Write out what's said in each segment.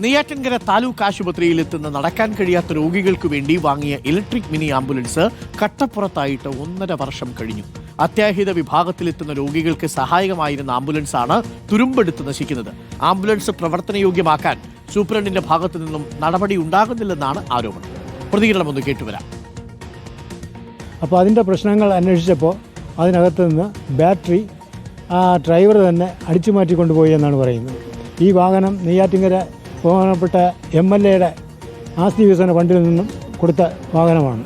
നെയ്യാറ്റിൻകര താലൂക്ക് ആശുപത്രിയിൽ എത്തുന്ന നടക്കാൻ കഴിയാത്ത രോഗികൾക്ക് വേണ്ടി വാങ്ങിയ ഇലക്ട്രിക് മിനി ആംബുലൻസ് കട്ടപ്പുറത്തായിട്ട് ഒന്നര വർഷം കഴിഞ്ഞു. അത്യാഹിത വിഭാഗത്തിലെത്തുന്ന രോഗികൾക്ക് സഹായകമായിരുന്ന ആംബുലൻസ് ആണ് തുരുമ്പെടുത്ത് നശിക്കുന്നത്. ആംബുലൻസ് പ്രവർത്തനയോഗ്യമാക്കാൻ സൂപ്രണ്ടിന്റെ ഭാഗത്തു നിന്നും നടപടി ഉണ്ടാകുന്നില്ലെന്നാണ് ആരോപണം. പ്രതികരണം ഒന്ന് കേട്ടുവരാം. അപ്പോൾ അതിന്റെ പ്രശ്നങ്ങൾ അന്വേഷിച്ചപ്പോൾ അതിനകത്ത് നിന്ന് ബാറ്ററി ആ ഡ്രൈവർ തന്നെ അടിച്ചു മാറ്റി കൊണ്ടുപോയി എന്നാണ് പറയുന്നത്. ഈ വാഹനം നെയ്യാറ്റിങ്കര ബഹുമാനപ്പെട്ട എം എൽ എയുടെ ആസ്തി വികസന ഫണ്ടിൽ നിന്നും കൊടുത്ത വാഹനമാണ്.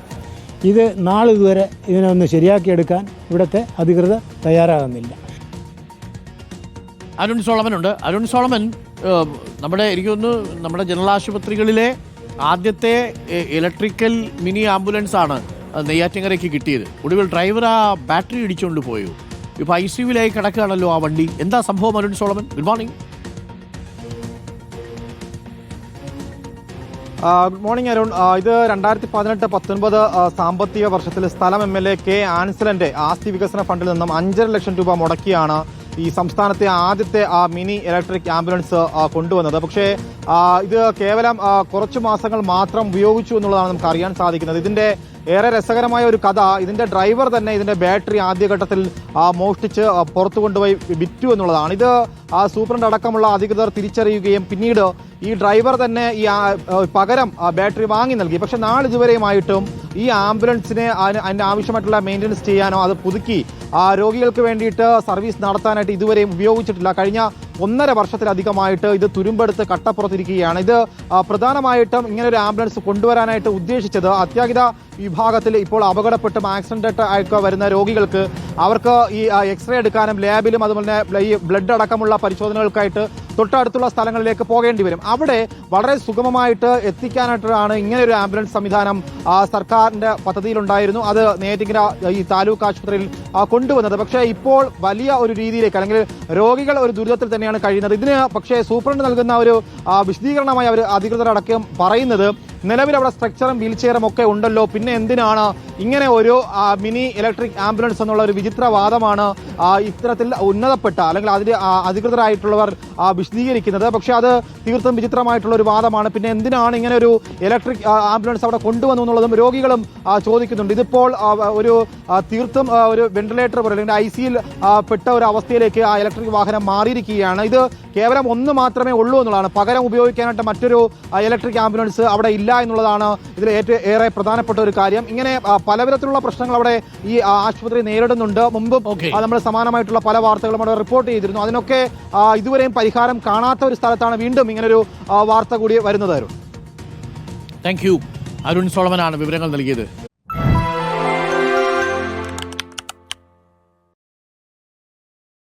ഇത് നാളിതുവരെ ഇതിനെ ഒന്ന് ശരിയാക്കിയെടുക്കാൻ ഇവിടുത്തെ അധികൃതർ തയ്യാറാകുന്നില്ല. അരുൺ സോളമൻ ഉണ്ട് അരുൺ സോളമൻ നമ്മുടെ എനിക്ക് നമ്മുടെ ജനറൽ ആശുപത്രികളിലെ ആദ്യത്തെ ഇലക്ട്രിക്കൽ മിനി ആംബുലൻസ് ആണ് നെയ്യാറ്റിങ്കരയ്ക്ക് കിട്ടിയത്. ഒടുവിൽ ഡ്രൈവർ ആ ബാറ്ററി ഇടിച്ചുകൊണ്ട് പോയോ. ഇപ്പോൾ ഐ സി യുവിലായി കിടക്കുകയാണല്ലോ ആ വണ്ടി. എന്താ സംഭവം Arun Solomon? Good morning. Good morning Arun. ഇത് രണ്ടായിരത്തി പതിനെട്ട് പത്തൊൻപത് സാമ്പത്തിക വർഷത്തിൽ സ്ഥലം എം എൽ എ കെ ആൻസലന്റെ ആസ്തി വികസന ഫണ്ടിൽ നിന്നും അഞ്ചര ലക്ഷം രൂപ മുടക്കിയാണ് ഈ സംസ്ഥാനത്തെ ആദ്യത്തെ മിനി ഇലക്ട്രിക് ആംബുലൻസ് കൊണ്ടുവന്നത്. പക്ഷേ ഇത് കേവലം കുറച്ച് മാസങ്ങൾ മാത്രം ഉപയോഗിച്ചു എന്നുള്ളതാണ് നമുക്ക് അറിയാൻ സാധിക്കുന്നത്. ഇതിന്റെ ഏറെ രസകരമായ ഒരു കഥ. ഇതിന്റെ ഡ്രൈവർ തന്നെ ഇതിന്റെ ബാറ്ററി ആദ്യഘട്ടത്തിൽ മോഷ്ടിച്ച് പുറത്തു കൊണ്ടുപോയി വിറ്റു എന്നുള്ളതാണ്. ഇത് ആ സൂപ്രണ്ട് അടക്കമുള്ള അധികൃതർ തിരിച്ചറിയുകയും പിന്നീട് ഈ ഡ്രൈവർ തന്നെ ഈ പകരം ബാറ്ററി വാങ്ങി നൽകി. പക്ഷെ നാളിതുവരെയുമായിട്ടും ഈ ആംബുലൻസിനെ അതിന് ആവശ്യമായിട്ടുള്ള മെയിന്റനൻസ് ചെയ്യാനോ അത് പുതുക്കി രോഗികൾക്ക് വേണ്ടിയിട്ട് സർവീസ് നടത്താനായിട്ട് ഇതുവരെയും ഉപയോഗിച്ചിട്ടില്ല. കഴിഞ്ഞ ഒന്നര വർഷത്തിലധികമായിട്ട് ഇത് തുരുമ്പെടുത്ത് കട്ടപ്പുറത്തിരിക്കുകയാണ്. ഇത് പ്രധാനമായിട്ടും ഇങ്ങനെ ഒരു ആംബുലൻസ് കൊണ്ടുവരാനായിട്ട് ഉദ്ദേശിച്ചത് അത്യാഹിത വിഭാഗത്തിൽ ഇപ്പോൾ അപകടപ്പെട്ടും ആക്സിഡന്റ് ആയിട്ട് വരുന്ന രോഗികൾക്ക് അവർക്ക് ഈ എക്സ്റേ എടുക്കാനും ലാബിലും അതുപോലെ തന്നെ ഈ ബ്ലഡ് അടക്കമുള്ള പരിശോധനകൾക്കായിട്ട് തൊട്ടടുത്തുള്ള സ്ഥലങ്ങളിലേക്ക് പോകേണ്ടി വരും. അവിടെ വളരെ സുഗമമായിട്ട് എത്തിക്കാനായിട്ടാണ് ഇങ്ങനെ ഒരു ആംബുലൻസ് സംവിധാനം സർക്കാരിന്റെ പദ്ധതിയിലുണ്ടായിരുന്നു. അത് നേറ്റിങ്ങര ഈ താലൂക്ക് ആശുപത്രിയിൽ കൊണ്ടുവന്നത്. പക്ഷേ ഇപ്പോൾ വലിയ ഒരു രീതിയിലേക്ക് അല്ലെങ്കിൽ രോഗികൾ ഒരു ദുരിതത്തിൽ തന്നെയാണ് കഴിയുന്നത്. ഇതിന് പക്ഷേ സൂപ്രണ്ട് നൽകുന്ന ഒരു വിശദീകരണമായി അവർ അധികൃതരടക്കം പറയുന്നത് നിലവിൽ അവിടെ സ്ട്രക്ചറും വീൽ ചെയറും ഒക്കെ ഉണ്ടല്ലോ. പിന്നെ എന്തിനാണ് ഇങ്ങനെ ഒരു മിനി ഇലക്ട്രിക് ആംബുലൻസ് എന്നുള്ള ഒരു വിചിത്ര വാദമാണ് ഇത്തരത്തിൽ ഉന്നതപ്പെട്ട അല്ലെങ്കിൽ അതിൽ അധികൃതരായിട്ടുള്ളവർ വിശദീകരിക്കുന്നത്. പക്ഷെ അത് തീർത്തും വിചിത്രമായിട്ടുള്ള ഒരു വാദമാണ്. പിന്നെ എന്തിനാണ് ഇങ്ങനെ ഒരു ഇലക്ട്രിക് ആംബുലൻസ് അവിടെ കൊണ്ടുവന്നു എന്നുള്ളതും രോഗികളും ചോദിക്കുന്നുണ്ട്. ഇതിപ്പോൾ ഒരു തീർത്തും ഒരു വെന്റിലേറ്റർ പോലെ അല്ലെങ്കിൽ ഐ സിയിൽ പെട്ട ഒരു അവസ്ഥയിലേക്ക് ആ ഇലക്ട്രിക് വാഹനം മാറിയിരിക്കുകയാണ്. ഇത് കേവലം ഒന്ന് മാത്രമേ ഉള്ളൂ എന്നുള്ളതാണ്. പകരം ഉപയോഗിക്കാനായിട്ട് മറ്റൊരു ഇലക്ട്രിക് ആംബുലൻസ് അവിടെ ഇല്ല എന്നുള്ളതാണ് ഇതിൽ ഏറ്റവും ഏറെ പ്രധാനപ്പെട്ട ഒരു കാര്യം. ഇങ്ങനെ പലവിധത്തിലുള്ള പ്രശ്നങ്ങൾ അവിടെ ഈ ആശുപത്രി നേരിടുന്നുണ്ട്. മുമ്പ്. നമ്മൾ സമാനമായിട്ടുള്ള പല വാർത്തകളും അവിടെ റിപ്പോർട്ട് ചെയ്തിരുന്നു. അതിനൊക്കെ ഇതുവരെയും പരിഹാരം കാണാത്ത ഒരു സ്ഥലത്താണ് വീണ്ടും ഇങ്ങനൊരു വാർത്ത കൂടി വരുന്നത് അരുൺ. താങ്ക് യു അരുൺ സോളമനാണ് വിവരങ്ങൾ നൽകിയത്.